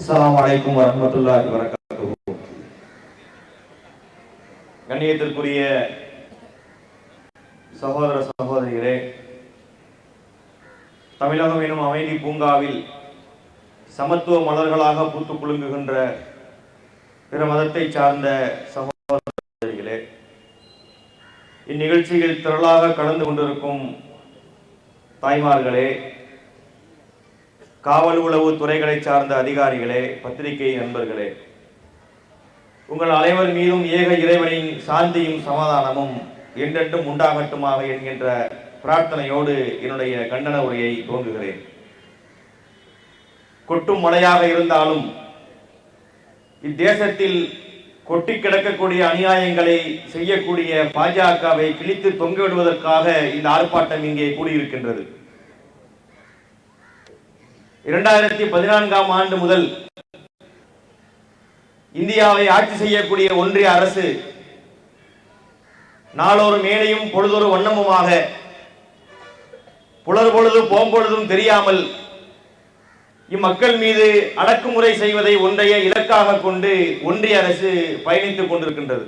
அஸ்ஸலாமு அலைக்கும் வரகாத்துஹு கண்ணியத்திற்குரிய சகோதர சகோதரிகளே தமிழகம் எனும் அமைதி பூங்காவில் சமத்துவ மலர்களாக பூத்து குலுங்குகின்ற பிற மதத்தை சார்ந்த சகோதர சகோதரிகளே இந்நிகழ்ச்சியில் திரளாக கலந்து கொண்டிருக்கும் தாய்மார்களே காவல் உளவு துறைகளை சார்ந்த அதிகாரிகளே பத்திரிகை நண்பர்களே. உங்கள் அனைவர் மீதும் ஏக இறைவனின் சாந்தியும் சமாதானமும் என்றென்றும் உண்டாகட்டுமாக என்கின்ற பிரார்த்தனையோடு என்னுடைய கண்டன உரையை துவங்குகிறேன். கொட்டும் மழையாக இருந்தாலும் இத்தேசத்தில் கொட்டி கிடக்கக்கூடிய அநியாயங்களை செய்யக்கூடிய பாஜகவை கிழித்து தொங்கிவிடுவதற்காக இந்த ஆர்ப்பாட்டம் இங்கே கூடியிருக்கின்றது. இரண்டாயிரத்தி பதினான்காம் ஆண்டு முதல் இந்தியாவை ஆட்சி செய்யக்கூடிய ஒன்றிய அரசு நாளொரு மேலையும் பொழுதொரு வண்ணமுமாக புலர் பொழுது போம்பொழுதும் தெரியாமல் இம்மக்கள் மீது அடக்குமுறை செய்வதை ஒன்றைய இலக்காக கொண்டு ஒன்றிய அரசு பயணித்துக் கொண்டிருக்கின்றது.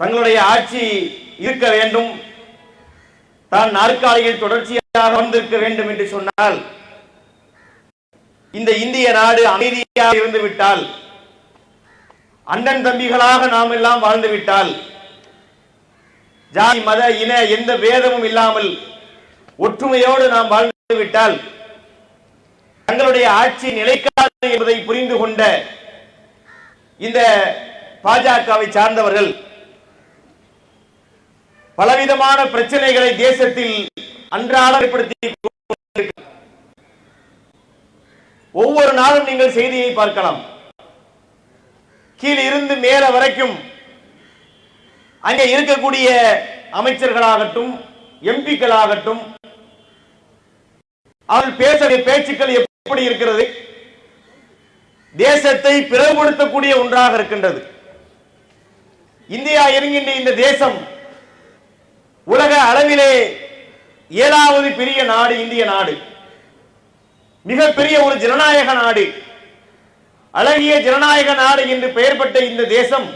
தங்களுடைய ஆட்சி இருக்க வேண்டும். தான் நாற்காலியில் தொடர்ச்சியாக வந்திருக்க வேண்டும் என்று சொன்னால் இந்த இந்திய நாடு அமைதியாக இருந்து விட்டால் அண்ணன் தம்பிகளாக நாம் எல்லாம் வாழ்ந்து விட்டால் ஜாதி மத இன எந்த பேதமும் இல்லாமல் ஒற்றுமையோடு நாம் வாழ்ந்து விட்டால் தங்களுடைய ஆட்சி நிலைக்காது என்பதை புரிந்து கொண்ட இந்த பாஜகவை சார்ந்தவர்கள் பலவிதமான பிரச்சனைகளை தேசத்தில் அன்றாட ஏற்படுத்தி ஒவ்வொரு நாளும் நீங்கள் செய்தியை பார்க்கலாம். கீழ் இருந்து மேல வரைக்கும் அங்கே இருக்கக்கூடிய அமைச்சர்களாகட்டும் எம்பிக்களாகட்டும் அவர்கள் பேசக்கூடிய பேச்சுக்கள் எப்படி இருக்கிறது? தேசத்தை பிளவுபடுத்தக்கூடிய ஒன்றாக இருக்கின்றது. இந்தியா இருக்கின்ற இந்த தேசம் உலக அளவிலே ஏழாவது பெரிய நாடு இந்திய நாடு. மிகப்பெரிய ஒரு ஜனநாயக நாடு. அழகிய ஜனநாயக நாடு என்று பெயர் பெற்ற இந்த தேசம்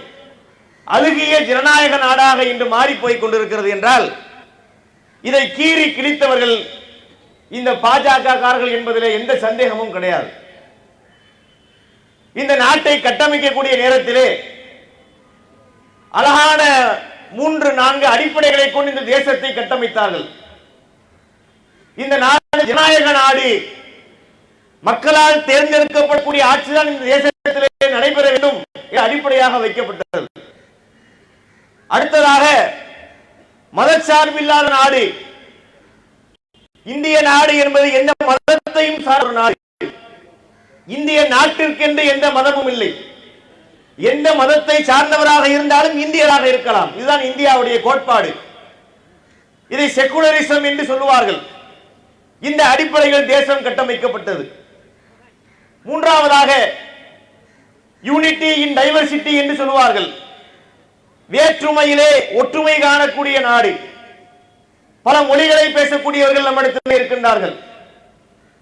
அழுகிய ஜனநாயக நாடாக இன்று மாறி கொண்டிருக்கிறது என்றால் இதை கீறி கிழித்தவர்கள் இந்த பாஜக காரர்கள் என்பதிலே எந்த சந்தேகமும் கிடையாது. இந்த நாட்டை கட்டமைக்கக்கூடிய நேரத்திலே அழகான மூன்று நான்கு அடிப்படைகளை கொண்டு இந்த தேசத்தை கட்டமைத்தார்கள். இந்த நாடு ஜனநாயக நாடு. மக்களால் தேர்ந்தெடுக்கப்படக்கூடிய ஆட்சிதான் இந்த தேசத்திலே நடைபெற வேண்டும் அடிப்படையாக வைக்கப்பட்டது. அடுத்ததாக மதச்சார்பில்லாத நாடு. இந்திய நாடு என்பது எந்த மதத்தையும் சார்ந்த நாடு. இந்திய நாட்டிற்கென்று எந்த மதமும் இல்லை. எந்த மதத்தை சார்ந்தவராக இருந்தாலும் இந்தியராக இருக்கலாம். இதுதான் இந்தியாவுடைய கோட்பாடு. இதை செக்குலரிசம் என்று சொல்லுவார்கள். இந்த அடிப்படையில் தேசம் கட்டமைக்கப்பட்டது. மூன்றாவதாக யூனிட்டி இன் டைவர்சிட்டி என்று சொல்லுவார்கள். வேற்றுமையிலே ஒற்றுமை காணக்கூடிய நாடு. பல மொழிகளை பேசக்கூடியவர்கள் நம்மிடத்தில் இருக்கின்றார்கள்.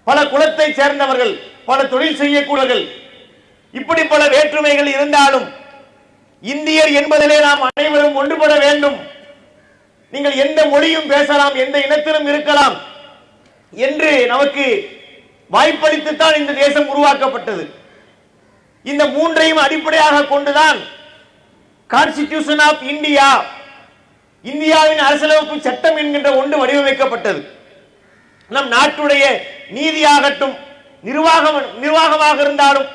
பல குலத்தை சேர்ந்தவர்கள் பல தொழில் செய்யக்கூடியவர்கள் இப்படி பல வேற்றுமைகள் இருந்தாலும் இந்தியர் என்பதிலே நாம் அனைவரும் ஒன்றுபட வேண்டும். நீங்கள் எந்த மொழியும் பேசலாம் எந்த இனத்திலும் இருக்கலாம் என்று நமக்கு வாய்ப்பளித்துத்தான் இந்த தேசம் உருவாக்கப்பட்டது. இந்த மூன்றையும் அடிப்படையாக கொண்டுதான் கான்ஸ்டிடியூஷன் ஆஃப் இந்தியா இந்தியாவின் அரசியலமைப்பு சட்டம் என்கின்ற ஒன்று வடிவமைக்கப்பட்டது. நம் நாட்டுடைய நீதியாகட்டும் நிர்வாகம் நிர்வாகமாக இருந்தாலும்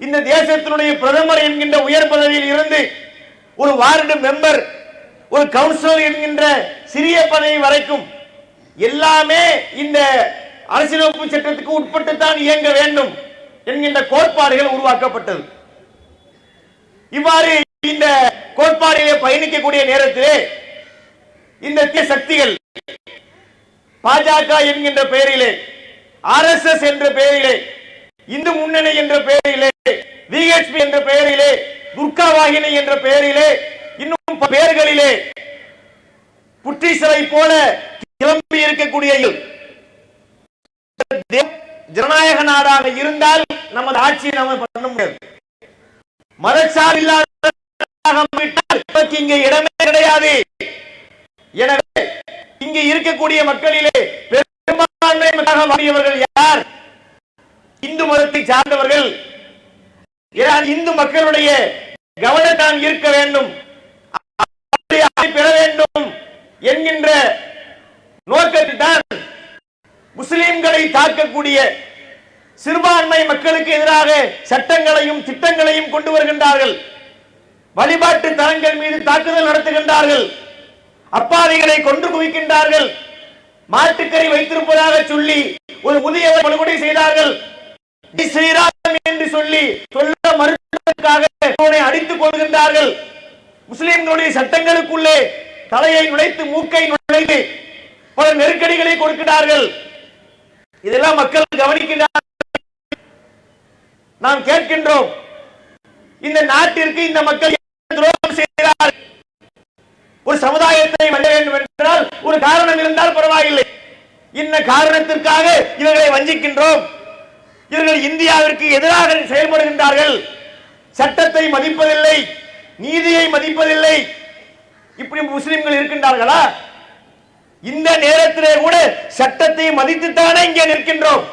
இந்த தேசத்தினுடைய பிரதமர் என்கின்ற உயர் பதவியில் இருந்து ஒரு வார்டு மெம்பர் ஒரு கவுன்சிலர் என்கின்ற சிறிய பதவி வரைக்கும் எல்லாமே இந்த அரசியலமைப்பு சட்டத்துக்கு உட்பட்டுத்தான் இயங்க வேண்டும் என்கின்ற கோட்பாடுகள் உருவாக்கப்பட்டது. இவ்வாறு இந்த கோட்பாடுகளை பயணிக்கக்கூடிய நேரத்திலே இந்த சக்திகள் பாஜக என்கின்ற பெயரிலே ஆர்எஸ்எஸ் என்ற பெயரிலே இந்து முன்னணி என்ற பெயரிலே விஹெச்பி என்ற பெயரிலே துர்கா வாகினி என்ற பெயரிலே இன்னும் பெயர்களிலே புற்றீசலை போல கிளம்பி இருக்கக்கூடிய ஜனநாயக நாடாக இருந்தால் நமது ஆட்சியை நம்ம பண்ண முடியாது. மதச்சார் இல்லாத விட்டால் இங்கே இடமே கிடையாது. எனவே இங்கு இருக்கக்கூடிய மக்களிலே பெரும்பான்மை மக்களாக யார்? இந்து மதத்தை சார்ந்தவர்கள் இந்து மக்களுடைய கவனத்தான் இருக்க வேண்டும். பெற வேண்டும் என்கின்ற நோக்கத்தில் தான் முஸ்லிம்களை தாக்கக்கூடிய சிறுபான்மை மக்களுக்கு எதிராக சட்டங்களையும் திட்டங்களையும் கொண்டு வருகின்றார்கள். வழிபாட்டு தலங்கள் மீது தாக்குதல் நடத்துகின்றார்கள். அப்பாவிகளை கொன்று குவிக்கின்றார்கள். மாட்டுக்கறி வைத்திருப்பதாக சொல்லி ஒரு முதியவர் படுகொலை செய்தார்கள். ஸ்ரீராம் என்று சொல்லி சொல்ல மறுத்ததற்காக அடித்துக் கொள்கின்றார்கள். முஸ்லிம்களுடைய சட்டங்களுக்குள்ளே தலையை நுழைத்து மூக்கை நுழைத்து பல நெருக்கடிகளை கொடுக்கிறார்கள். இதெல்லாம் மக்கள் கவனிக்கின்றார்கள். நாம் கேட்கின்றோம் இந்த நாட்டிற்கு இந்த மக்கள் துரோகம் செய்கிறார்கள் ஒரு சமுதாயத்தை வெல்ல வேண்டும் என்றால் ஒரு காரணம் இருந்தால் பரவாயில்லை. இந்த காரணத்திற்காக இவர்களை வஞ்சிக்கின்றோம். இவர்கள் இந்தியாவிற்கு எதிராக செயல்படுகின்றார்கள். சட்டத்தை மதிப்பதில்லை நீதியை மதிப்பதில்லை. இப்படி முஸ்லிம்கள் இருக்கின்றார்களா? இந்த நேரத்திலே கூட சட்டத்தை மதித்துத்தானே இங்கே நிற்கின்றோம்.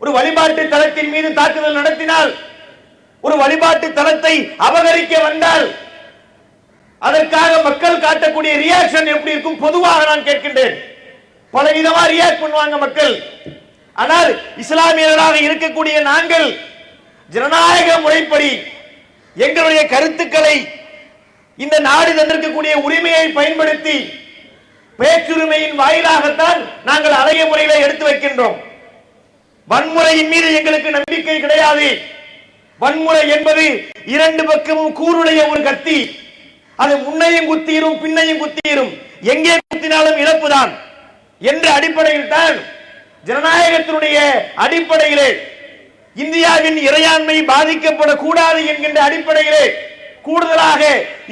ஒரு வழிபாட்டு தளத்தின் மீது தாக்குதல் நடத்தினால் ஒரு வழிபாட்டு தளத்தை அபகரிக்க வந்தால் அதற்காக மக்கள் காட்டக்கூடிய ரியாக்ஷன் எப்படி இருக்கும்? பொதுவாக நான் கேட்கின்றேன். பல விதமா ரியாக்ட் பண்ணுவாங்க மக்கள். ஆனால் இஸ்லாமியர்களாக இருக்கக்கூடிய நாங்கள் ஜனநாயக முறைப்படி எங்களுடைய கருத்துக்களை இந்த நாடு தந்திருக்கக்கூடிய உரிமையை பயன்படுத்தி பேச்சுரிமையின் வாயிலாகத்தான் நாங்கள் அழகிய முறையில எடுத்து வைக்கின்றோம். வன்முறையின் மீது எங்களுக்கு நம்பிக்கை கிடையாது. வன்முறை என்பது இரண்டு பக்கமும் கூருடைய ஒரு கத்தி. அது முன்னையும் குத்தீரும் பின்னையும் குத்தீரும். எங்கே குத்தினாலும் இழப்புதான். என்ற அடிப்படையில் தான் ஜனநாயகத்தினுடைய அடிப்படையிலே இந்தியாவின் இறையாண்மை பாதிக்கப்படக்கூடாது என்கின்ற அடிப்படையிலே கூடுதலாக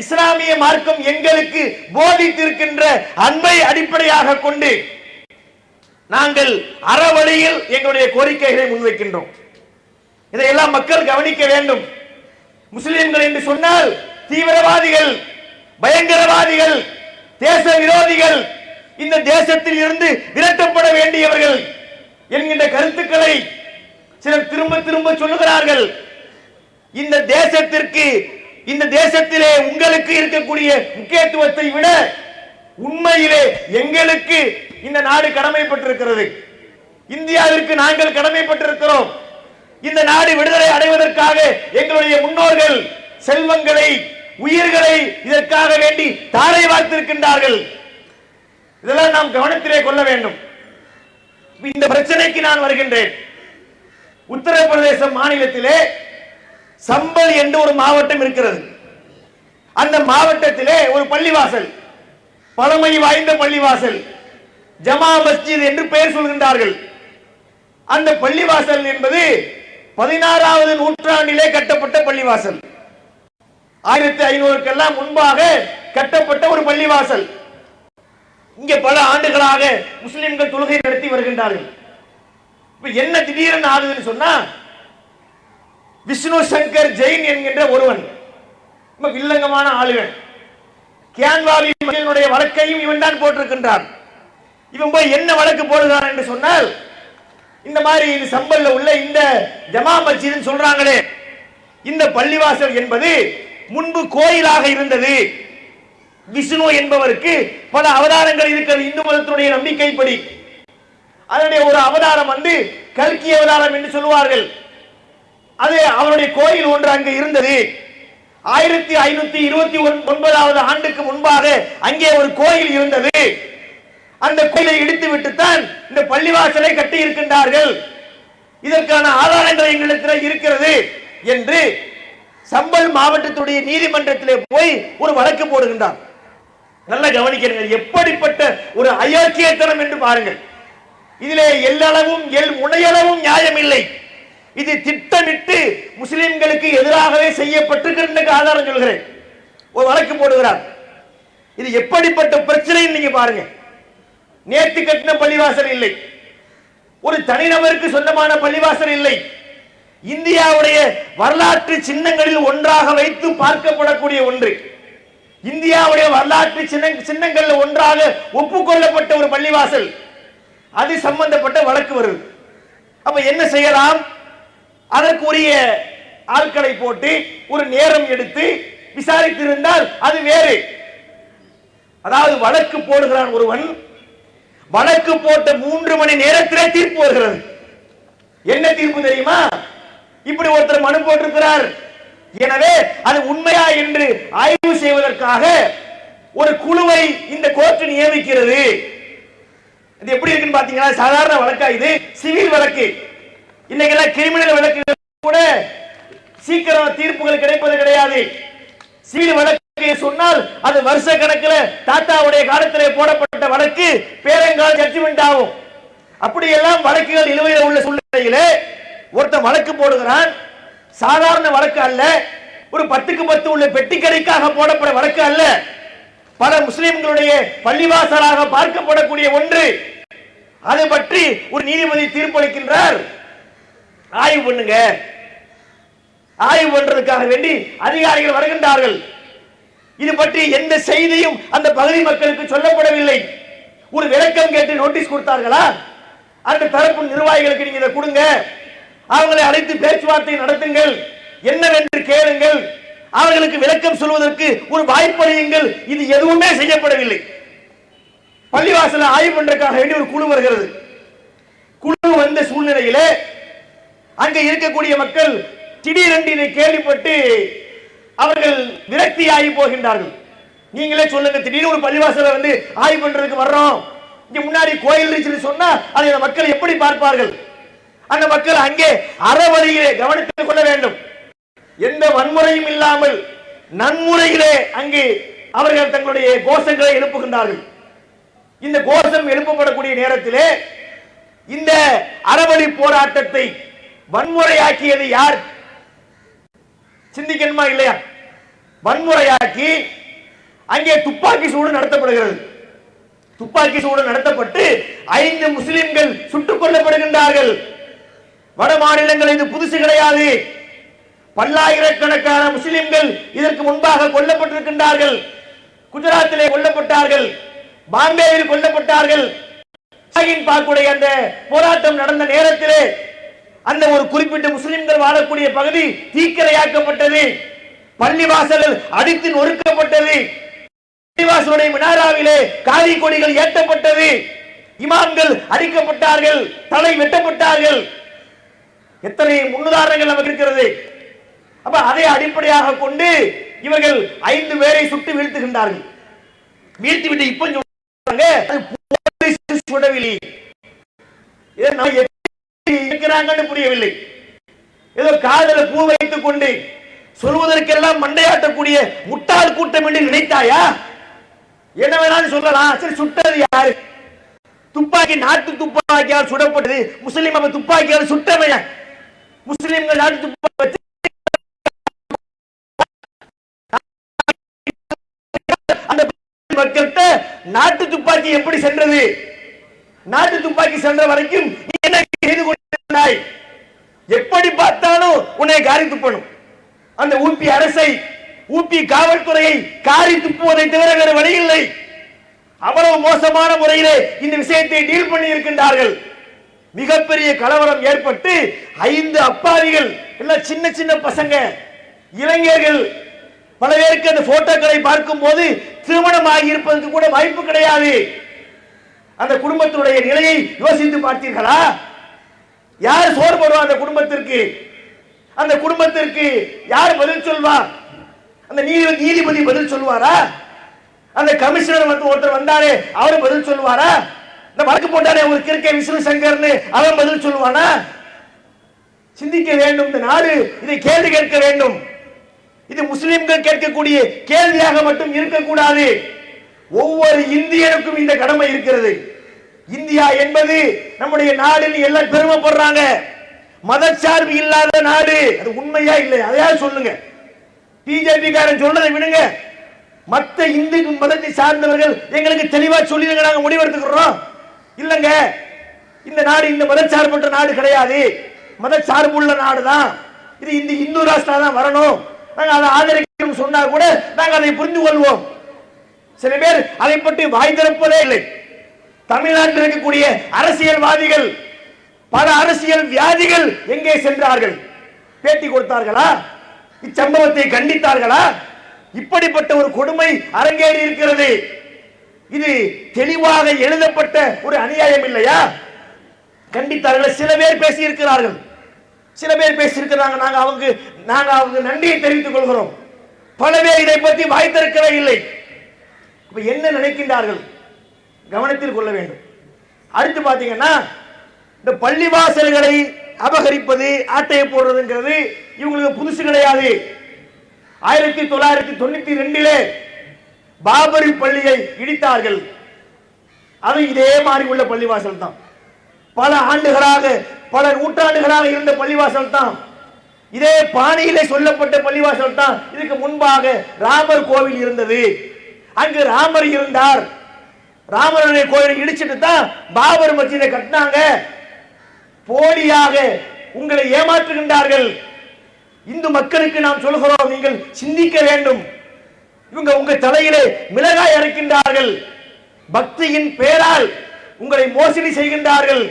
இஸ்லாமிய மார்க்கம் எங்களுக்கு போதித்திருக்கின்ற அன்பை அடிப்படையாக கொண்டு நாங்கள் அறவழியில் எங்களுடைய கோரிக்கைகளை முன்வைக்கின்றோம். இதையெல்லாம் மக்கள் கவனிக்க வேண்டும். முஸ்லிம்கள் என்று சொன்னால் தீவிரவாதிகள் பயங்கரவாதிகள் தேச விரோதிகள் இந்த தேசத்தில் இருந்து விரட்டப்பட வேண்டியவர்கள். என்கின்ற கருத்துக்களை சிலர் திரும்ப திரும்ப சொல்லுகிறார்கள். இந்த தேசத்திற்கு இந்த தேசத்திலே உங்களுக்கு இருக்கக்கூடிய முக்கியத்துவத்தை விட உண்மையிலே எங்களுக்கு இந்த நாடு கடமைப்பட்டிருக்கிறது. இந்தியாவிற்கு நாங்கள் கடமைப்பட்டிருக்கிறோம். இந்த நாடு விடுதலை அடைவதற்காக எங்களுடைய முன்னோர்கள் செல்வங்களை உயிர்களை இதற்காக வேண்டி தாரை வார்த்திருக்கின்றார்கள். இதெல்லாம் நாம் கவனத்திலே கொள்ள வேண்டும். இந்த பிரச்சனைக்கு நான் வருகின்றேன். உத்தரப்பிரதேச மாநிலத்திலே சம்பல் என்று ஒரு மாவட்டம் இருக்கிறது. அந்த மாவட்டத்திலே ஒரு பள்ளிவாசல் பழமை வாய்ந்த பள்ளிவாசல் ஜமா மஸ்ஜித் என்று பெயர் சொல்கின்றார்கள். அந்த பள்ளிவாசல் என்பது பதினாறாவது நூற்றாண்டிலே கட்டப்பட்ட பள்ளிவாசல். ஆயிரத்தி ஐநூறுக்கெல்லாம் முன்பாக கட்டப்பட்ட ஒரு பள்ளிவாசல். இங்கே பல ஆண்டுகளாக முஸ்லிம்கள் தொழுகை நடத்தி வருகின்றார்கள். இப்ப என்ன திடீரென ஆகுதுன்னு சொன்னா விஷ்ணு சங்கர் ஜெயின் என்கின்ற ஒருவன் ரொம்ப வில்லங்கமான ஆளுகள் கியான்வாலி மக்களினுடைய வழக்கையும் இவன் தான் போட்டிருக்கின்றான். இவன் போய் என்ன வழக்கு போடுகிறான் என்று சொன்னால் இந்த மாதிரி இது சம்பல்ல உள்ள இந்த ஜமா மஸ்ஜித்னு சொல்றாங்களே இந்த பள்ளிவாசல் என்பது முன்பு கோயிலாக இருந்தது விஷ்ணு என்பவருக்கு பல அவதாரங்கள் இருக்கிறது. இந்து மதத்தினுடைய நம்பிக்கைப்படி. அதனுடைய ஒரு அவதாரம் வந்து கல்கி அவதாரம் என்று சொல்லுவார்கள். அது அவருடைய கோயில் ஒன்று அங்கு இருந்தது. ஆயிரத்தி ஐநூத்தி இருபத்தி ஒன்பதாவது ஆண்டுக்கு முன்பாக அங்கே ஒரு கோயில் இருந்தது. அந்த கோயிலை இடித்து விட்டுத்தான் இந்த பள்ளிவாசலை கட்டி இருக்கின்றார்கள். இதற்கான ஆதாரங்கள் எங்களிடத்தில் இருக்கிறது என்று சம்பல் மாவட்டத்துடைய நீதிமன்றத்திலே போய் ஒரு வழக்கு போடுகின்றார். நல்லா கவனிக்கிறீங்க எப்படிப்பட்ட ஒரு அயோக்கியத்தனம் என்று பாருங்கள். இதிலே எல்லளவும் எல் முனையளவும் நியாயம் இல்லை இது திட்டமிட்டு முஸ்லிம்களுக்கு எதிராகவே செய்யப்பட்டிருக்கின்ற ஆதாரம் சொல்கிறேன். ஒரு வழக்கு போடுகிறார். இது எப்படிப்பட்ட பிரச்சனை நீங்க பாருங்க. நேத்து கட்டின பள்ளிவாசல் இல்லை. ஒரு தனிநபருக்கு சொந்தமான பள்ளிவாசல் இல்லை. இந்தியாவுடைய வரலாற்று சின்னங்களில் ஒன்றாக வைத்து பார்க்கப்படக்கூடிய ஒன்று. இந்தியாவுடைய வரலாற்று சின்ன ஒன்றாக ஒப்புக்கொள்ளப்பட்ட ஒரு பள்ளிவாசல். அது சம்பந்தப்பட்ட வழக்கு வருது. அப்ப என்ன செய்யலாம்? அதற்குரிய ஆட்களை போட்டு ஒரு நேரம் எடுத்து விசாரித்திருந்தால் அது வேறு. அதாவது வழக்கு போடுகிறான் ஒருவன் வழக்கு போட்ட மூன்று மணி நேரத்திலே தீர்ப்பு வருகிறது. என்ன தீர்ப்பு தெரியுமா? இப்படி ஒருத்தர் மனு போட்டிருக்கிறார். எனவே அது உண்மையா என்று ஆய்வு ஆய்வு செய்வதற்காக ஒரு குழுவை இந்த கோர்ட் நியமிக்கிறது. இது எப்படி இருக்குன்னு பாத்தீங்கன்னா சாதாரண வழக்கா இது சிவில் வழக்கு. இன்னைக்கெல்லாம் கிரிமினல் வழக்கு கூட சீக்கிரம் தீர்ப்புகள் கிடைப்பது கிடையாது. சிவில் வழக்கு சொன்னால் அது வருஷ கணக்கில் தாத்தாவுடைய காலத்திலே போடப்பட்ட வழக்கு பேரங்கால் ஜட்ஜ்மெண்ட் ஆகும். அப்படியெல்லாம் வழக்குகள் நிலுவையில் உள்ள சூழ்நிலையிலே ஒருத்தன் வழக்கு போடுகிறான். சாதாரண வழக்கு அல்ல. ஒரு பத்துக்கு பத்து உள்ள பெட்டிக்கடைக்காக போடப்பட வழக்கு அல்ல. பல முஸ்லிம்களுடைய பள்ளிவாசலாக பார்க்கப்படக்கூடிய ஒன்று. அதை பற்றி ஒரு நீதிபதி தீர்ப்பளிக்கின்றார். ஆய்வு பண்ணுங்க. ஆய்வு பண்றதுக்காக வேண்டி அதிகாரிகள் வருகின்றார்கள். இது பற்றி எந்த செய்தியும் அந்த பகுதி மக்களுக்கு சொல்லப்படவில்லை. ஒரு விளக்கம் கேட்டு நோட்டீஸ் கொடுத்தார்களா? அந்த தரப்பு நிர்வாகிகளுக்கு நீங்க இதை கொடுங்க. அவங்களை அழைத்து பேச்சுவார்த்தை நடத்துங்கள். என்னவென்று கேளுங்கள். அவர்களுக்கு விளக்கம் சொல்வதற்கு ஒரு வாய்ப்பறியுங்கள் இது எதுவுமே செய்யப்படவில்லை. பள்ளிவாசல ஆய்வு பண்றதுக்காக வேண்டிய ஒரு குழு வருகிறது. குழு வந்த சூழ்நிலையிலே அங்க இருக்கக்கூடிய மக்கள் திடீரென்று இதை கேள்விப்பட்டு அவர்கள் விரக்தியாகி போகின்றார்கள். நீங்களே சொல்லுங்க திடீர்னு ஒரு பள்ளிவாசல வந்து ஆய்வு பண்றதுக்கு வர்றோம். இங்க முன்னாடி கோயில் இருந்துச்சுன்னு சொன்னா அதை மக்கள் எப்படி பார்ப்பார்கள்? அந்த மக்கள் அங்கே அறவழியிலே கவனித்துக் கொள்ள வேண்டும். எந்த வன்முறையும் இல்லாமல் நன்முறையிலே அங்கு அவர்கள் தங்களுடைய கோஷங்களை எழுப்புகின்றார்கள். இந்த கோஷம் எழுப்பப்படக்கூடிய நேரத்திலே இந்த அறவழி போராட்டத்தை வன்முறையாக்கியது யார்? சிந்திக்கணுமா இல்லையா? வன்முறையாக்கி அங்கே துப்பாக்கி சூடு நடத்தப்படுகிறது. துப்பாக்கி சூடு நடத்தப்பட்டு ஐந்து முஸ்லிம்கள் சுட்டுக் கொல்லப்படுகின்றார்கள். வட மாநிலங்கள் இது புதுசு கிடையாது. பல்லாயிரக்கணக்கான முஸ்லிம்கள் இதற்கு முன்பாக கொல்லப்பட்டிருக்கின்றார்கள். குஜராத்திலே கொல்லப்பட்டார்கள். பாம்பேயில் கொல்லப்பட்டார்கள். பாக்குடைய அந்த போராட்டம் நடந்த நேரத்திலே அந்த ஒரு குறிப்பிட்ட முஸ்லிம்கள் வாழக்கூடிய பகுதி தீக்கிரையாக்கப்பட்டது. பள்ளிவாசல்கள் அடித்து நொறுக்கப்பட்டது. பள்ளிவாசலுடைய மினாராவிலே காலி கொடிகள் ஏற்றப்பட்டது. இமாம்கள் அடிக்கப்பட்டார்கள் தலை வெட்டப்பட்டார்கள். எத்தனை முன்னுதாரணங்கள் நமக்கு இருக்கிறது. அப்ப அதை அடிப்படையாக கொண்டு இவர்கள் ஐந்து பேரை சுட்டு வீழ்த்துகின்றார்கள். வீழ்த்தி விட்டு இப்ப சொல்றாங்க சுடவில்லை இருக்கிறாங்கன்னு புரியவில்லை. ஏதோ காதல பூ வைத்துக் கொண்டு சொல்வதற்கெல்லாம் மண்டையாட்டக்கூடிய முட்டாள் கூட்டம் என்று நினைத்தாயா? என்ன வேணாலும் சொல்லலாம். சரி சுட்டது யாரு? துப்பாக்கி நாட்டு துப்பாக்கியால் சுடப்பட்டது. முஸ்லீம் அவன் துப்பாக்கியால் சுட்டவன் முஸ்லீம்கள் நாட்டு துப்பாக்கி வச்சு அந்த மக்கள்கிட்ட நாட்டு துப்பாக்கி எப்படி சென்றது? நாட்டு துப்பாக்கி சென்ற வரைக்கும் நீ என்ன செய்து கொண்டிருந்தாய்? எப்படி பார்த்தாலும் உன்னை காரி துப்பணும். அந்த ஊபி அரசை ஊபி காவல்துறையை காரி துப்புவதை தவிர வேறு வழி இல்லை. அவ்வளவு மோசமான முறையிலே இந்த விஷயத்தை டீல் பண்ணி இருக்கின்றார்கள் மிகப்பெரிய கலவரம் ஏற்பட்டு ஐந்து அப்பாவிகள் எல்லாம் சின்ன சின்ன பசங்க இளைஞர்கள் பல பேருக்கு அந்த போட்டோக்களை பார்க்கும் போது திருமணம் ஆகியிருப்பதற்கு கூட வாய்ப்பு கிடையாது. அந்த குடும்பத்தினுடைய நிலையை யோசித்து பார்த்தீர்களா? யார் சோறு போடுவா அந்த குடும்பத்திற்கு? அந்த குடும்பத்திற்கு யார் பதில் சொல்வா? அந்த நீதிபதி நீதிபதி பதில் சொல்வாரா அந்த கமிஷனர் வந்து ஒருத்தர் வந்தாரே அவர் பதில் சொல்லுவாரா? இந்த வழக்கு போட்டாரே ஒரு கிறுக்கை விஷ்ணு சங்கர்னு அவன் பதில் சொல்லுவானா? சிந்திக்க வேண்டும் இந்த நாடு இதை கேள்வி கேட்க வேண்டும். இது முஸ்லிம்கள் கேட்கக்கூடிய கேள்வியாக மட்டும் இருக்கக்கூடாது. ஒவ்வொரு இந்தியனுக்கும் இந்த கடமை இருக்கிறது. இந்தியா என்பது நம்முடைய நாடுன்னு எல்லாம் பெருமைப்படுறாங்க. மதச்சார்பு இல்லாத நாடு. அது உண்மையா இல்லை அதையாவது சொல்லுங்க? பிஜேபி காரன் சொல்றதை விடுங்க. மத்த இந்து மதத்தை சார்ந்தவர்கள் எங்களுக்கு தெளிவா சொல்லிடுங்க. நாங்க முடிவெடுத்துக்கிறோம். இல்லங்க. இந்த நாடு இந்த மதச்சார்பற்ற நாடு கிடையாது. மதச்சார்புள்ள நாடு தான் இது இந்த இந்து ராஷ்டிரா தான் வரணும். நாங்கள் அதை ஆதரிக்கிறோம் சொன்னால் கூட நாங்கள் அதை புரிந்து கொள்வோம். சில பேர் அதை பற்றி வாய் திறப்பதே இல்லை. தமிழ்நாட்டில் இருக்கக்கூடிய அரசியல்வாதிகள் பல அரசியல் வியாதிகள் எங்கே சென்றார்கள்? பேட்டி கொடுத்தார்களா? இச்சம்பவத்தை கண்டித்தார்களா? இப்படிப்பட்ட ஒரு கொடுமை அரங்கேறி இருக்கிறது. இது தெளிவாக எழுதப்பட்ட ஒரு அநியாயம் இல்லையா? கண்டித்தார்கள்? சில பேர் பேசி இருக்கிறார்கள் சில பேர் பேசியிருக்கிறாங்க நாங்க அவங்க நாங்க அவங்க நன்றியை தெரிவித்துக் கொள்கிறோம். பல பேர் இதை பற்றி வாய் திறக்கவே இல்லை. அப்ப என்ன நினைக்கின்றார்கள்? கவனத்தில் கொள்ள வேண்டும். அடுத்து பாத்தீங்கன்னா இந்த பள்ளிவாசல்களை அபகரிப்பது ஆட்டையை போடுறதுங்கிறது இவங்களுக்கு புதுசு கிடையாது. ஆயிரத்தி தொள்ளாயிரத்தி தொண்ணூத்தி ரெண்டிலே பாபரி பள்ளியை இடித்தார்கள். அது இதே மாதிரி உள்ள பள்ளிவாசல் தான் பல ஆண்டுகளாக பல நூற்றாண்டுகளாக இருந்த பள்ளிவாசல் தான். இதே பாணியிலே சொல்லப்பட்ட பள்ளிவாசல் தான். இதுக்கு முன்பாக ராமர் கோவில் இருந்தது. அங்கு ராமர் இருந்தார். ராமருடைய கோயிலை இடிச்சிட்டு தான் பாபர் மசீதை கட்டினாங்க. போலியாக உங்களை ஏமாற்றுகின்றார்கள். இந்து மக்களுக்கு நாம் சொல்கிறோம் நீங்கள் சிந்திக்க வேண்டும். இவங்க உங்க தலையிலே மிளகாய் அரைக்கின்றார்கள். பக்தியின் பெயரால் உங்களை மோசடி செய்கின்றார்கள்.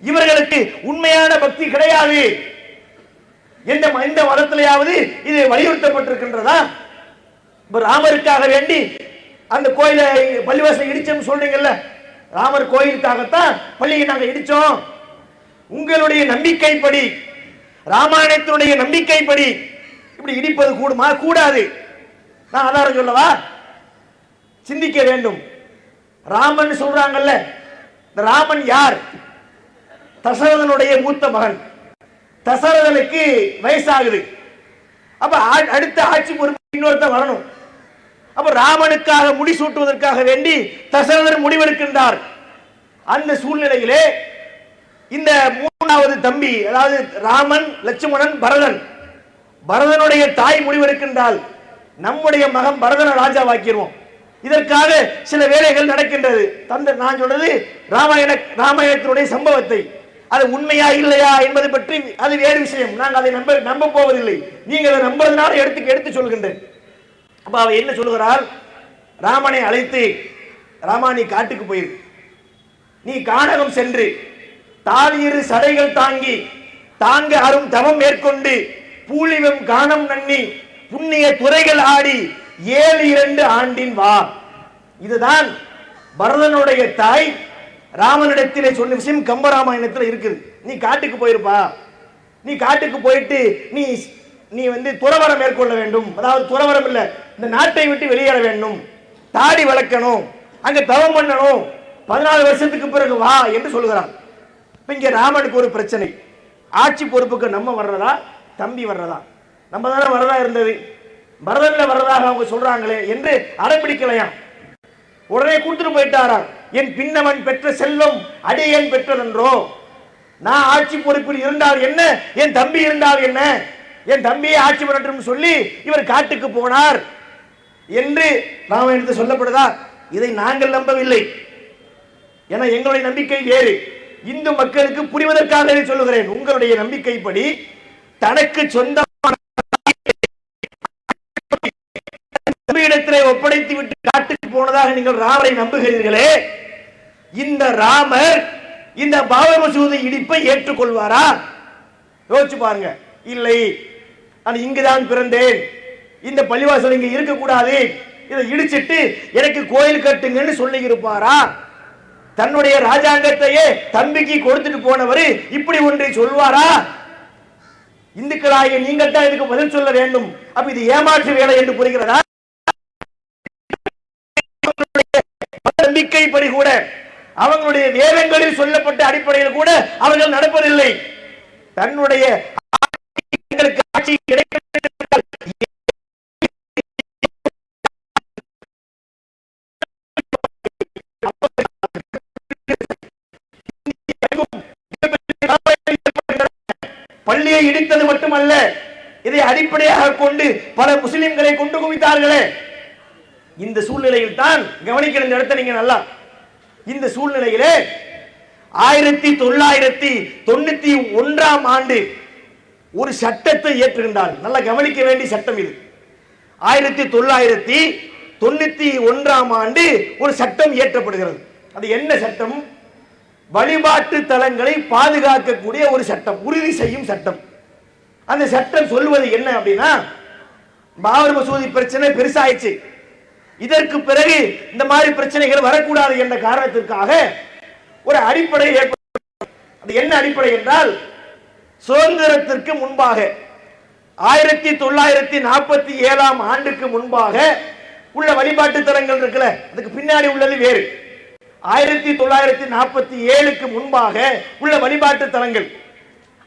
இவர்களுக்கு உண்மையான பக்தி கிடையாது. எந்த எந்த மதத்திலேயாவது இது வலியுறுத்தப்பட்டிருக்கின்றதா? இப்ப ராமருக்காக வேண்டி அந்த கோயிலை பள்ளிவாசலை இடிச்சோம்னு சொல்றீங்கல்ல? ராமர் கோயிலுக்காகத்தான் பள்ளியை நாங்கள் இடிச்சோம். உங்களுடைய நம்பிக்கைப்படி ராமாயணத்தினுடைய நம்பிக்கைப்படி இப்படி இடிப்பது கூடுமா? கூடாது. நான் ஆதாரம் சொல்லவா? சிந்திக்க வேண்டும். ராமன் சொல்றாங்கல்ல இந்த ராமன் யார்? தசரதனுடைய மூத்த மகன். தசரதனுக்கு வயசாகுது. அப்ப ஆ- அடுத்த ஆட்சி பொறுப்பு இன்னொருத்தன் வரணும். அப்ப ராமனுக்காக முடிசூட்டுவதற்காக வேண்டி தசரதன் முடிவெடுக்கின்றார். அந்த சூழ்நிலையிலே இந்த மூணாவது தம்பி அதாவது ராமன் லட்சுமணன் பரதன் பரதனுடைய தாய் முடிவெடுக்கின்றால் நம்முடைய மகன் பரதனை ராஜாவாக்கிடுவோம் இதற்காக சில வேலைகள் நடக்கின்றது. தந்த நான் சொல்றது ராமாயண ராமாயணத்தினுடைய சம்பவத்தை. அது உண்மையா இல்லையா என்பது பற்றி அது வேறு விஷயம். நாங்கள் அதை நம்ப நம்ப போவதில்லை நீங்கள் அதை நம்புறதுனால எடுத்து எடுத்து சொல்கின்றேன். அப்ப அவ என்ன சொல்கிறாள் ராமனை அழைத்து ராமா நீ காட்டுக்கு போயிரு. நீ கானகம் சென்று தாலியிரு சடைகள் தாங்கி தாங்க அரும் தவம் மேற்கொண்டு பூலிவம் காணம் நன்னி புண்ணிய துறைகள் ஆடி ஏழு இரண்டு ஆண்டின் வா இதுதான் பரதனுடைய தாய் ராமனிடத்திலே சொன்ன விஷயம் கம்பராமாயணத்தில் இருக்குது. நீ காட்டுக்கு போயிருப்பா. நீ காட்டுக்கு போயிட்டு நீ நீ வந்து துறவரம் மேற்கொள்ள வேண்டும். அதாவது துறவரம் இல்ல இந்த நாட்டை விட்டு வெளியேற வேண்டும். தாடி வளர்க்கணும். அங்க தவம் பண்ணணும். பதினாலு வருஷத்துக்கு பிறகு வா என்று சொல்லுகிறான். இங்க ராமனுக்கு ஒரு பிரச்சனை. ஆட்சி பொறுப்புக்கு நம்ம வர்றதா தம்பி வர்றதா? நம்ம தானே வர்றதா இருந்தது. பரதன்ல வர்றதாக அவங்க சொல்றாங்களே என்று அடம்பிடிக்கலையாம் உடனே கொடுத்துட்டு போயிட்டாராம். என் பின்னவன் பெற்ற செல்வம் அடியன் பெற்றதென்றோ? நான் ஆட்சி பொறுப்பில் இருந்தால் என்ன? என் தம்பி இருந்தால் என்ன? என் தம்பியை ஆட்சி பண்ணட்டும் சொல்லி இவர் காட்டுக்கு போனார் என்று ராமாயணத்தில் சொல்லப்படுதா? இதை நாங்கள் நம்பவில்லை. என எங்களுடைய நம்பிக்கை வேறு. இந்து மக்களுக்கு புரிவதற்காக சொல்லுகிறேன். உங்களுடைய நம்பிக்கைப்படி தனக்கு சொந்தமான இடத்திலே ஒப்படைத்து விட்டு காட்டுக்கு போனதாக நீங்கள் ராவரை நம்புகிறீர்களே? இந்த ராமர் இந்த பாபர் மசூதி இடிப்பை ஏற்றுக்கொள்வாரா? யோசிச்சு பாருங்க. இல்லை. நான் இங்குதான் பிறந்தேன். இந்த பள்ளிவாசல் இங்க இருக்கக்கூடாது. இதை இடிச்சிட்டு எனக்கு கோயில் கட்டுங்கன்னு சொல்லி இருப்பாரா தன்னுடைய ராஜாங்கத்தையே தம்பிக்கு கொடுத்துட்டு போனவர் இப்படி ஒன்றை சொல்வாரா? இந்துக்களாகிய நீங்கள் தான் இதுக்கு பதில் சொல்ல வேண்டும். அப்ப இது ஏமாற்று வேலை என்று புரிகிறதா? நம்பிக்கைப்படி கூட அவங்களுடைய வேதங்களில் சொல்லப்பட்ட அடிப்படையில் கூட அவர்கள் நடப்பதில்லை. தன்னுடைய ஆட்சி கிடைக்க பள்ளியை இடித்தது மட்டுமல்ல இதை அடிப்படையாக கொண்டு பல முஸ்லிம்களை கொண்டு குவித்தார்களே. இந்த சூழ்நிலையில் தான் கவனிக்கிற இந்த இடத்தை நீங்க நல்லா இந்த சூழ்நிலையிலே ஆயிரத்தி தொள்ளாயிரத்தி தொண்ணூத்தி ஒன்றாம் ஆண்டு ஒரு சட்டத்தை ஏற்றுகின்றார் நல்லா கவனிக்க வேண்டிய சட்டம் இது. ஆயிரத்தி தொள்ளாயிரத்தி தொண்ணூத்தி ஒன்றாம் ஆண்டு ஒரு சட்டம் இயற்றப்படுகிறது அது என்ன சட்டம்? வழிபாட்டு தலங்களை பாதுகாக்கக்கூடிய ஒரு சட்டம் உறுதி செய்யும் சட்டம். அந்த சட்டம் சொல்வது என்ன அப்படின்னா பாபர் மசூதி பிரச்சனை பெருசாயிடுச்சு. இதற்கு பிறகு இந்த மாதிரி பிரச்சனைகள் வரக்கூடாது என்ற காரணத்திற்காக ஒரு அடிப்படை அது என்ன அடிப்படை என்றால் சுதந்திரத்திற்கு முன்பாக ஆயிரத்தி தொள்ளாயிரத்தி நாற்பத்தி ஏழாம் ஆண்டுக்கு முன்பாக உள்ள வழிபாட்டு தலங்கள் இருக்குல்ல அதுக்கு பின்னாடி உள்ளது வேறு. ஆயிரத்தி தொள்ளாயிரத்தி நாற்பத்தி ஏழுக்கு முன்பாக உள்ள வழிபாட்டு தலங்கள்.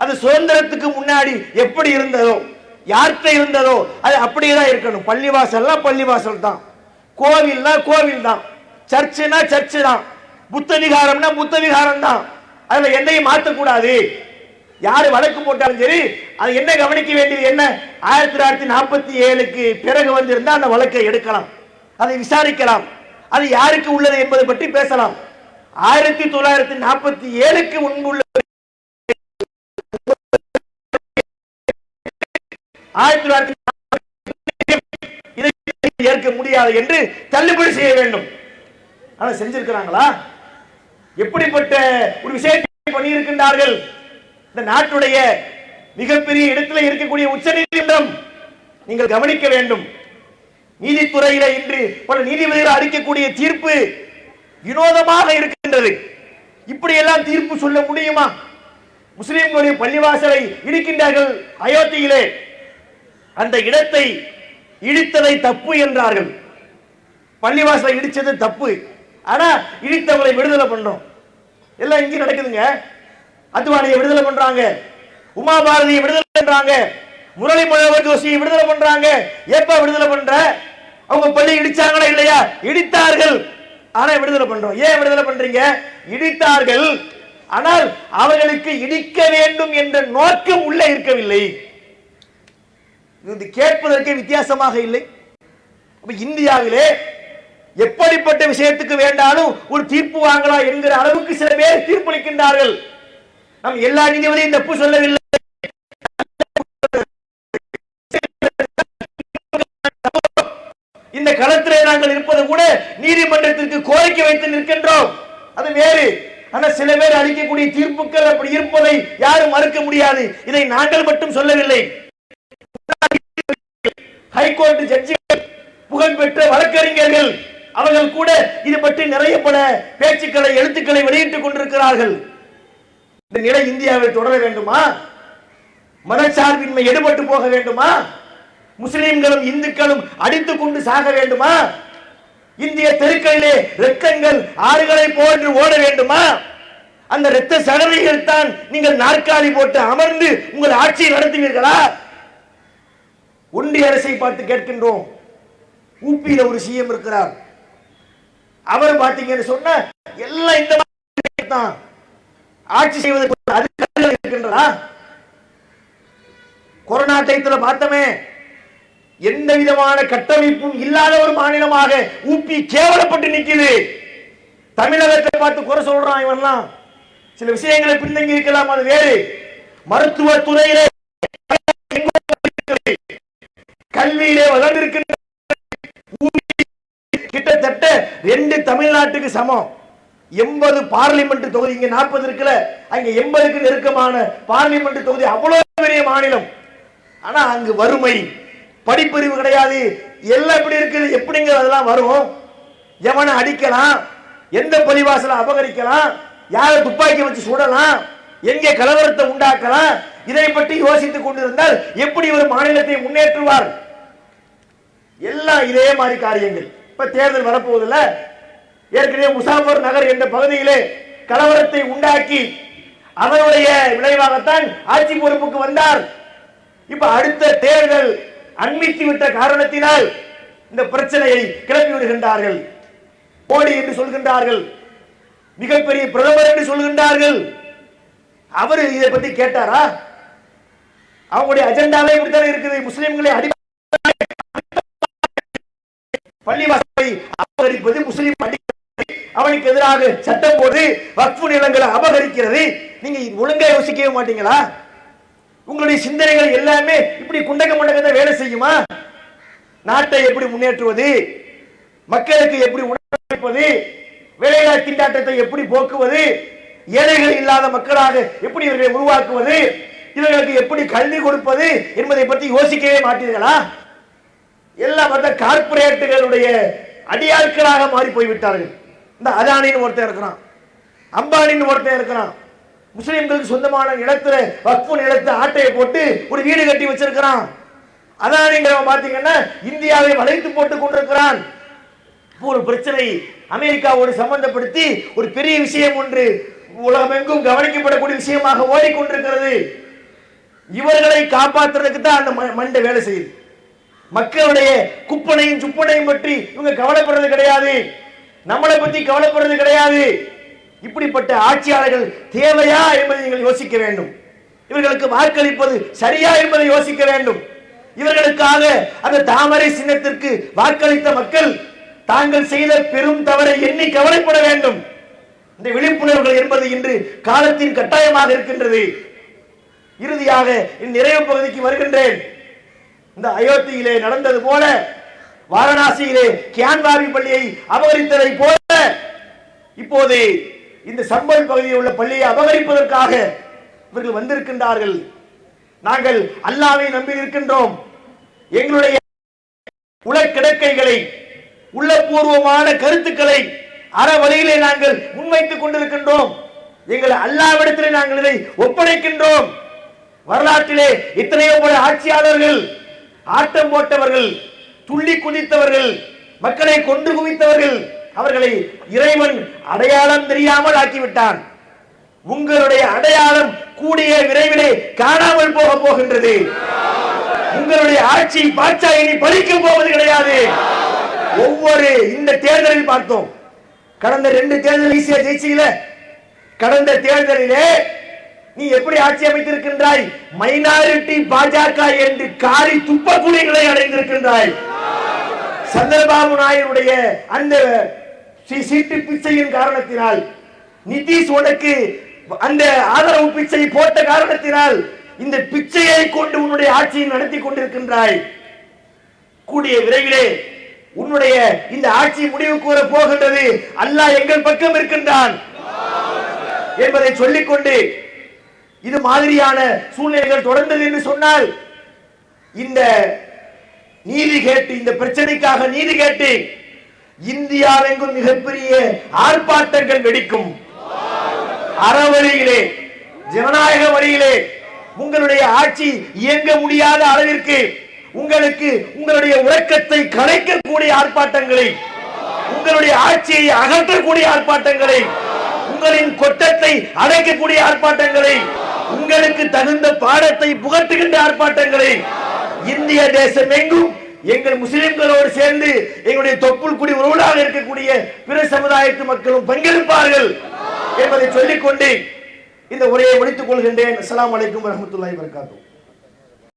அது சுதந்திரத்துக்கு முன்னாடி எப்படி இருந்ததோ யார்கிட்ட இருந்ததோ அது அப்படியே தான் இருக்கணும். பள்ளிவாசல்லாம் பள்ளிவாசல் தான். கோவில்னா கோவில் தான் சர்ச்சுனா சர்ச்சு தான் புத்த விகாரம்னா புத்த விகாரம் தான் அதுல எதையும் மாற்றக்கூடாது யாரு வழக்கு போட்டாலும் சரி அது என்ன கவனிக்க வேண்டியது என்ன? ஆயிரத்தி தொள்ளாயிரத்தி நாற்பத்தி ஏழுக்கு பிறகு வந்திருந்தா அந்த வழக்கை எடுக்கலாம். அதை விசாரிக்கலாம். அது யாருக்கு உள்ளது என்பது பற்றி பேசலாம். ஆயிரத்தி தொள்ளாயிரத்தி நாற்பத்தி ஏழுக்கு முன்புள்ள ஆயிரத்தி தொள்ளாயிரத்தி முடியாது என்று தள்ளுபடி செய்ய வேண்டும். ஆனா செஞ்சிருக்கிறாங்களா? எப்படிப்பட்ட ஒரு விஷயத்தை பண்ணியிருக்கின்றார்கள்? இந்த நாட்டுடைய மிகப்பெரிய இடத்துல இருக்கக்கூடிய உச்ச நீதிமன்றம் நீங்கள் கவனிக்க வேண்டும். நீதித்துறையில இன்று பல நீதிபதிகள் அளிக்கக்கூடிய தீர்ப்பு வினோதமாக இருக்கின்றது. இப்படி எல்லாம் தீர்ப்பு சொல்ல முடியுமா? முஸ்லிம்களுடைய பள்ளிவாசலை இடிக்கின்றார்கள் அயோத்தியிலே. அந்த இடத்தை இடித்ததை தப்பு என்றார்கள். பள்ளிவாசலை இடிச்சது தப்பு. ஆனா இடித்தவங்களை விடுதலை பண்றோம் எல்லாம் இங்கே நடக்குதுங்க. அத்வானியை விடுதலை பண்றாங்க. உமா பாரதியை விடுதலை பண்றாங்க. முரளி மனோகர் ஜோஷியை விடுதலை பண்றாங்க. எப்ப விடுதலை பண்ற? அவங்க பள்ளி இடிச்சாங்களா இல்லையா? இடித்தார்கள். ஆனா விடுதலை பண்றோம். ஏன் விடுதலை பண்றீங்க? இடித்தார்கள். ஆனால் அவர்களுக்கு இடிக்க வேண்டும் என்ற நோக்கம் உள்ள இருக்கவில்லை. இது கேட்பதற்கே வித்தியாசமாக இல்லை. இந்தியாவிலே எப்படிப்பட்ட விஷயத்துக்கு வேண்டாலும் ஒரு தீர்ப்பு வாங்கலாம் என்கிற அளவுக்கு சில பேர் தீர்ப்பளிக்கின்றார்கள். நாம் எல்லா நீதிபதியும் தப்பு சொல்லவில்லை. இந்த களத்திலே நாங்கள் இருப்பது கூட நீதிமன்றத்திற்கு கோரிக்கை வைத்து நிற்கின்றோம். அது வேறு. ஆனா சில பேர் அளிக்கக்கூடிய தீர்ப்புகள் அப்படி இருப்பதை யாரும் மறுக்க முடியாது. இதை நாங்கள் மட்டும் சொல்லவில்லை. ஹைகோர்ட் ஜட்ஜிகள் புகழ்பெற்ற வழக்கறிஞர்கள் அவர்கள் கூட இது பற்றி நிறைய பல பேச்சுக்களை எழுத்துக்களை வெளியிட்டுக் கொண்டிருக்கிறார்கள். இந்த நிலை இந்தியாவில் தொடர வேண்டுமா? மதச்சார்பின்மை எடுபட்டு போக வேண்டுமா? முஸ்லிம்களும் இந்துக்களும் அடித்துக் கொண்டு சாக வேண்டுமா? இந்திய தெருக்களிலே ரத்தங்கள் ஆறுகளை போன்று ஓட வேண்டுமா? அந்த இரத்த சடலைகள் தான் நீங்கள் நாற்காலி போட்டு அமர்ந்து உங்கள் ஆட்சியை நடத்துவீர்களா? ஒன்றிய அரசை பார்த்து கேட்கின்றோம். ஊப்பியில ஒரு சிஎம் இருக்கிறார். அவர் பாத்தீங்கன்னு சொன்ன எல்லாம் இந்த மாதிரி தான். ஆட்சி செய்வதற்கு அதிகாரிகள் இருக்கின்றதா? கொரோனா டயத்துல பார்த்தமே எந்த விதமான கட்டமைப்பும் இல்லாத ஒரு மாநிலமாக ஊப்பி கேவலப்பட்டு நிக்குது. தமிழகத்தை பார்த்து குறை சொல்றான் இவன்லாம். சில விஷயங்களை பின்தங்கி இருக்கலாம் அது வேறு. மருத்துவ துறையிலே கல்வியிலே வளர்ந்திருக்கின்ற கிட்டத்தட்ட ரெண்டு தமிழ்நாட்டுக்கு சமம். எண்பது பார்லிமெண்ட் தொகுதி இங்க நாற்பது இருக்குல்ல அங்க எண்பதுக்கு நெருக்கமான பார்லிமெண்ட் தொகுதி அவ்வளவு பெரிய மாநிலம். ஆனா அங்கு வறுமை படிப்பறிவு கிடையாது. எல்லாம் எப்படி இருக்குது எப்படிங்க அதெல்லாம் வரும்? எவனை அடிக்கலாம்? எந்த பள்ளிவாசலை அபகரிக்கலாம்? யாரை துப்பாக்கி வச்சு சுடலாம்? எங்கே கலவரத்தை உண்டாக்கலாம்? இதை பற்றி யோசித்துக் கொண்டிருந்தால் எப்படி ஒரு மாநிலத்தை முன்னேற்றுவார்? எல்லாம் இதே மாதிரி காரியங்கள். இப்ப தேர்தல் வரப்போவதில்ல ஏற்கனவே முசாஃபர் நகர் என்ற பகுதியிலே கலவரத்தை உண்டாக்கி அதனுடைய விளைவாகத்தான் ஆட்சி பொறுப்புக்கு வந்தார். இப்ப அடுத்த தேர்தல் அண்மித்து விட்ட காரணத்தினால் இந்த பிரச்சனையை கிளப்பி விடுகின்றார்கள். மோடி என்று சொல்கின்றார்கள். மிகப்பெரிய பிரதமர் என்று சொல்கின்றார்கள். அவர் இதை பத்தி கேட்டாரா? அவங்களுடைய அஜெண்டாவே இப்படித்தானே இருக்குது. முஸ்லிம்களை அடி நிலங்களை அபகரிப்பது முஸ்லீம் அவனுக்கு எதிராக சட்டம் போது வக்ஃபு நிலங்களை அபகரிக்கிறது. நீங்க ஒழுங்கா யோசிக்கவே மாட்டீங்களா? உங்களுடைய சிந்தனைகள் எல்லாமே இப்படி குண்டக முண்டக்க வேலை செய்யுமா? நாட்டை எப்படி முன்னேற்றுவது? மக்களுக்கு எப்படி உணவளிப்பது? வேலையில்லா திண்டாட்டத்தை எப்படி போக்குவது? ஏழைகள் இல்லாத மக்களாக எப்படி இவர்களை உருவாக்குவது? இவர்களுக்கு எப்படி கல்வி கொடுப்பது என்பதை பற்றி யோசிக்கவே மாட்டீர்களா? எல்லாம் மற்ற கார்ப்பரேட்டுகளுடைய அடியாட்களாக மாறி போய்விட்டார்கள் இந்த அதானின்னு ஒருத்தன் இருக்கிறான். அம்பானின்னு ஒருத்தன் இருக்கிறான். முஸ்லிம்களுக்கு சொந்தமான நிலத்துல வக்ஃபு நிலத்தை ஆட்டையை போட்டு ஒரு வீடு கட்டி வச்சிருக்கிறான். அதானிங்கிறவன் பார்த்தீங்கன்னா இந்தியாவை வளைத்து போட்டு கொண்டிருக்கிறான். ஒரு பிரச்சனை. அமெரிக்காவோடு சம்பந்தப்படுத்தி ஒரு பெரிய விஷயம் ஒன்று. உலகமெங்கும் கவனிக்கப்படக்கூடிய விஷயமாக ஓடிக்கொண்டிருக்கிறது. இவர்களை காப்பாற்றுறதுக்கு தான் அந்த ம- மண்டை வேலை செய்யுது. மக்களுடைய குப்பனையும் சுப்பனையும் பற்றி இவங்க கவலைப்படுறது கிடையாது. நம்மளை பத்தி கவலைப்படுறது கிடையாது. இப்படிப்பட்ட ஆட்சியாளர்கள் தேவையா என்பதை நீங்கள் யோசிக்க வேண்டும். இவர்களுக்கு வாக்களிப்பது சரியா என்பதை யோசிக்க வேண்டும். இவர்களுக்காக அந்த தாமரை சின்னத்திற்கு வாக்களித்த மக்கள் தாங்கள் செய்த பெரும் தவறை எண்ணி கவலைப்பட வேண்டும். இந்த விழிப்புணர்வுகள் என்பது இன்று காலத்தின் கட்டாயமாக இருக்கின்றது. இறுதியாக என் நிறைவு பகுதிக்கு வருகின்றேன். இந்த அயோத்தியிலே நடந்தது போல வாரணாசியிலே கியான்வாரி பள்ளியை அபகரித்ததை போல இப்போது இந்த சம்பல் பகுதியில் உள்ள பள்ளியை அபகரிப்பதற்காக இவர்கள் வந்திருக்கின்றார்கள். நாங்கள் அல்லாவை நம்பி இருக்கின்றோம் எங்களுடைய உலக்கிடக்கைகளை உள்ளபூர்வமான கருத்துக்களை அற வழியிலே நாங்கள் முன்வைத்துக் கொண்டிருக்கின்றோம். எங்கள் அல்லாவிடத்திலே நாங்கள் இதை ஒப்படைக்கின்றோம். வரலாற்றிலே எத்தனையோ பல ஆட்சியாளர்கள் ஆட்டம் போட்டவர்கள் துள்ளி குதித்தவர்கள் மக்களை கொண்டு குவித்தவர்கள் அவர்களை இறைவன் அடையாளம் தெரியாமல் ஆக்கிவிட்டான். உங்களுடைய அடையாளம் கூடிய விரைவிலே காணாமல் போக போகின்றது. உங்களுடைய ஆட்சி பாட்சா இனி போவது கிடையாது. ஒவ்வொரு இந்த தேர்தலில் பார்த்தோம். கடந்த ரெண்டு தேர்தல் ஈஸியா ஜெயிச்சீங்களே கடந்த தேர்தலிலே நீ எப்படி ஆட்சி அமைத்திருக்கின்றாய்? மைனாரிட்டி பாஜக என்று காரி துப்ப நிலை அடைந்திருக்கின்றாய். சந்திரபாபு நாயுடைய அந்த சீட்டு பிச்சையின் காரணத்தினால் நிதிஷ் உனக்கு அந்த ஆதரவு பிச்சை போட்ட காரணத்தினால் இந்த பிச்சையை கொண்டு உன்னுடைய ஆட்சியை நடத்தி கொண்டிருக்கின்றாய். கூடிய விரைவிலே உன்னுடைய இந்த ஆட்சி முடிவு கூற போகின்றது. அல்லாஹ் எங்கள் பக்கம் இருக்கின்றான். என்பதை சொல்லிக்கொண்டு இது மாதிரியான சூழ்நிலைகள் தொடர்ந்தது என்று சொன்னால் இந்த நீதி கேட்டு இந்த பிரச்சனைக்காக நீதி கேட்டு இந்தியாவெங்கும் மிகப்பெரிய ஆர்ப்பாட்டங்கள் வெடிக்கும். அறவழியிலே ஜனநாயக வழியிலே உங்களுடைய ஆட்சி இயங்க முடியாத அளவிற்கு உங்களுக்கு உங்களுடைய உறக்கத்தை கலைக்கக்கூடிய ஆர்ப்பாட்டங்களை உங்களுடைய ஆட்சியை அகற்றக்கூடிய ஆர்ப்பாட்டங்களை உங்களின் கொட்டத்தை அடைக்கக்கூடிய ஆர்ப்பாட்டங்களை உங்களுக்கு தகுந்த பாடத்தை புகட்டுகின்ற ஆர்ப்பாட்டங்களை இந்திய தேசம் எங்கும் எங்கள் முஸ்லிம்களோடு சேர்ந்து எங்களுடைய தொப்புள் குடி உறவுகளாக இருக்கக்கூடிய பிற சமுதாயத்து மக்களும் பங்கெடுப்பார்கள் என்பதை சொல்லிக்கொண்டு இந்த உரையை முடித்துக் கொள்கின்றேன். அஸ்லாம் அலைக்கும் வரஹ்மத்துல்லாஹி வபரகாத்துஹு.